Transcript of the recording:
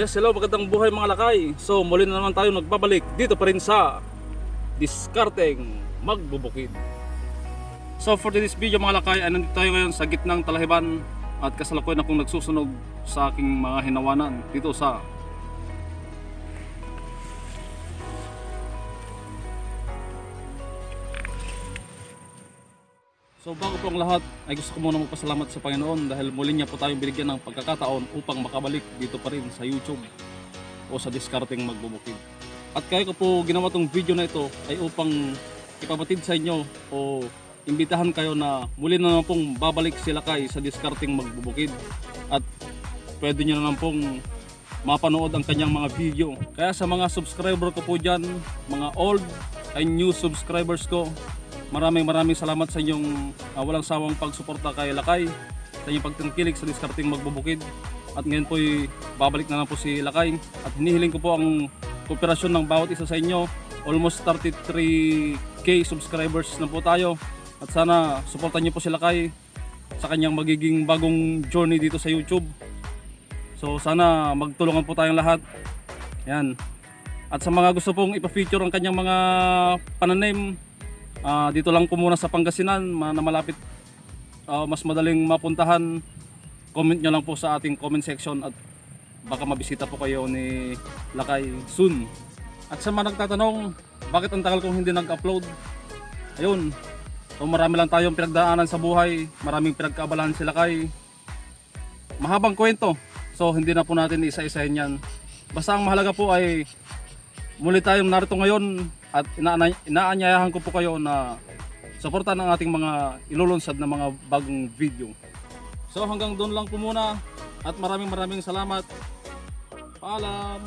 Yes, hello, magandang buhay mga lakay. So, muli na naman tayo nagbabalik dito pa rin sa Diskarteng Magbubukid. So, for this video mga lakay, ay nandito tayo ngayon sa gitnang talahiban at kasalukuyan akong nagsusunog sa aking mga hinawanan dito sa So bago po ang lahat ay gusto ko muna magpasalamat sa Panginoon dahil muli niya po tayong binigyan ng pagkakataon upang makabalik dito pa rin sa YouTube o sa Diskarteng Magbubukid. At kaya ko po ginawa tong video na ito ay upang ipabatid sa inyo o imbitahan kayo na muli na naman pong babalik sila kay sa Diskarteng Magbubukid at pwede nyo na naman pong mapanood ang kanyang mga video. Kaya sa mga subscriber ko po dyan, mga old and new subscribers ko, Maraming maraming salamat sa inyong ah, walang sawang pagsuporta kay Lakay, sa inyong pagtangkilik sa diskarting magbubukid. At ngayon po babalik na lang po si Lakay at hinihiling ko po ang kooperasyon ng bawat isa sa inyo. Almost 33k subscribers na po tayo. At sana suportan niyo po si Lakay sa kanyang magiging bagong journey dito sa YouTube. So sana magtulungan po tayong lahat. Yan. At sa mga gusto pong ipa-feature ang kanyang mga pananim, Ah, dito lang po muna sa Pangasinan, na malapit ah, mas madaling mapuntahan. Comment nyo lang po sa ating comment section at baka mabisita po kayo ni Lakay soon. At sa mga nagtatanong, bakit ang tagal kong hindi nag-upload? Ayun, so marami lang tayong pinagdaanan sa buhay, maraming pinagkaabalahan si Lakay. Mahabang kwento, so hindi na po natin isa-isahin yan. Basta ang mahalaga po ay muli tayong narito ngayon at inaanyayahan ko po kayo na suportahan ang ating mga ilulunsad na mga bagong video. So hanggang doon lang po muna at maraming maraming salamat. Paalam!